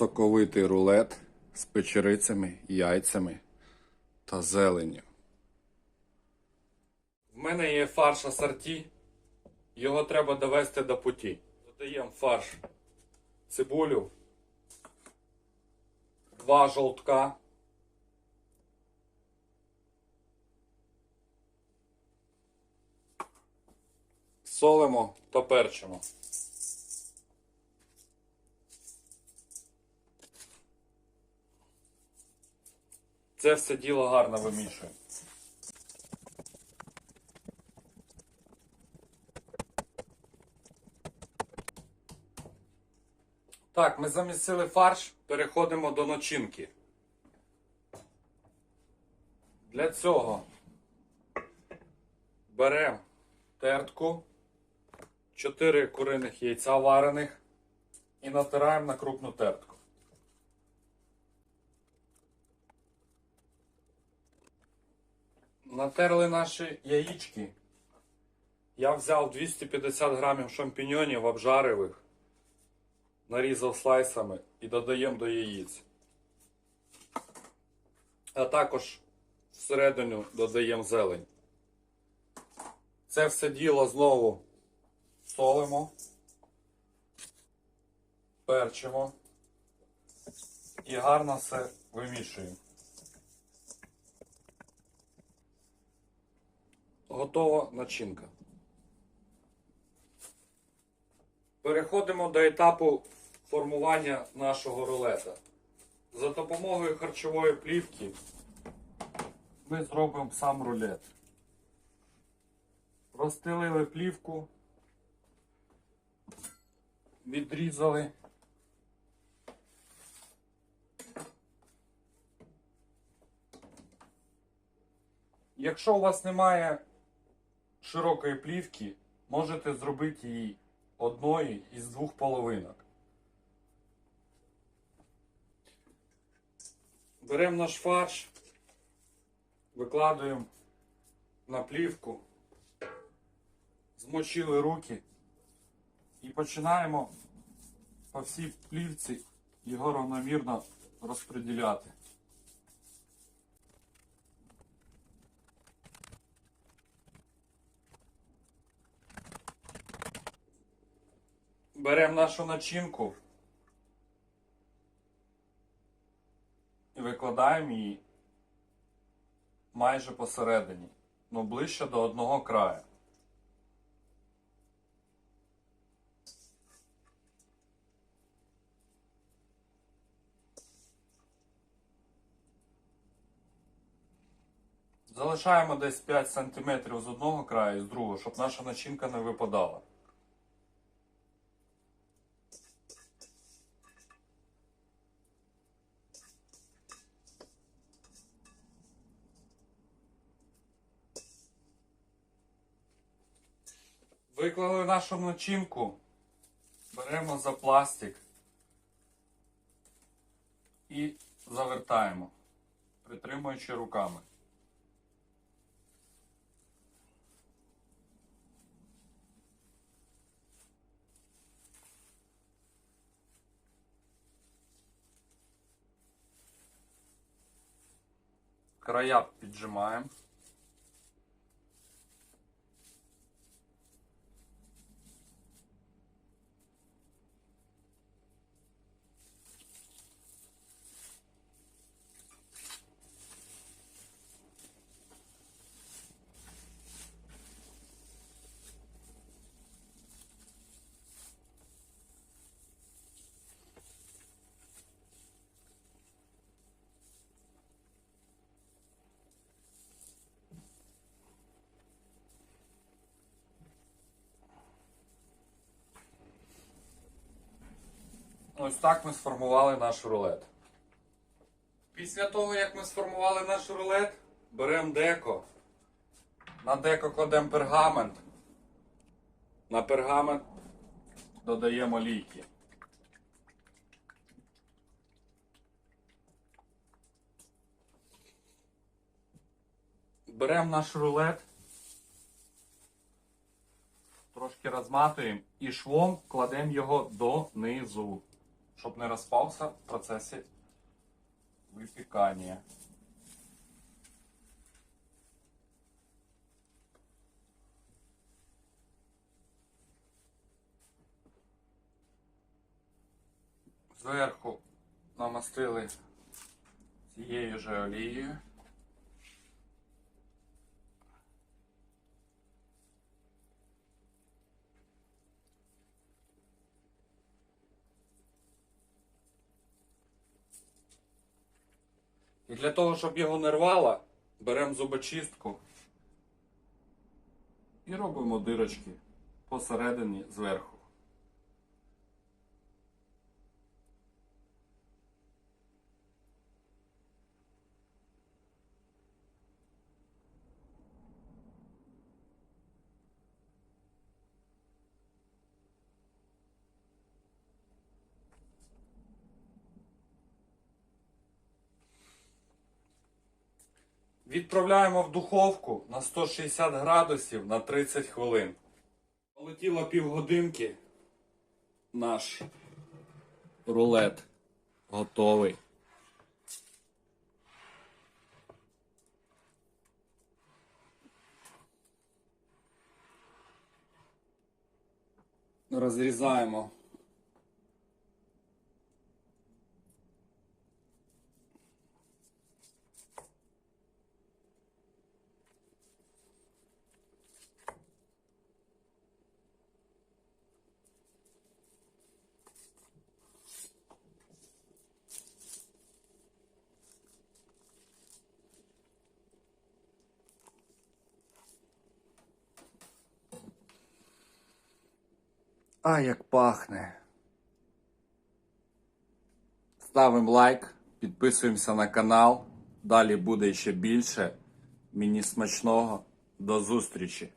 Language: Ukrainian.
соковитий рулет з печерицями, яйцями та зеленню. В мене є фарш асорті. Його треба довести до путі. Додаємо фарш цибулю, два жовтка. Солимо та перчимо. Це все діло гарно вимішуємо. Так, ми замісили фарш, переходимо до начинки. Для цього беремо тертку, 4 куриних яйця варених і натираємо на крупну тертку. Натерли наші яєчки. Я взяв 250 грамів шампіньонів обжаривих, нарізав слайсами і додаємо до яєць. А також всередину додаємо зелень. Це все діло знову солимо, перчимо і гарно все вимішуємо. Готова начинка. Переходимо до етапу формування нашого рулета. За допомогою харчової плівки ми зробимо сам рулет. Розстелили плівку, відрізали. Якщо у вас немає широкої плівки, можете зробити її одної із двох половинок. Беремо наш фарш, викладуємо на плівку, змочили руки і починаємо по всій плівці його равномірно розподіляти. Беремо нашу начинку і викладаємо її майже посередині, ну ближче до одного краю. Залишаємо десь 5 см з одного краю і з другого, щоб наша начинка не випадала. Виклали нашу начинку, беремо за пластик і завертаємо, притримуючи руками. Края піджимаємо. Ось так ми сформували наш рулет. Після того, як ми сформували наш рулет, беремо деко. На деко кладемо пергамент. На пергамент додаємо ліки. Беремо наш рулет, трошки розматуємо і швом кладемо його донизу, щоб не розпався в процесі випікання. Зверху намастили цією же олією. І для того, щоб його не рвало, беремо зубочистку і робимо дирочки посередині зверху. Відправляємо в духовку на 160 градусів на 30 хвилин. Полетіло півгодинки. Наш рулет готовий. Розрізаємо А як пахне. Ставимо лайк, підписуємося на канал. Далі буде ще більше. Мені смачного. До зустрічі!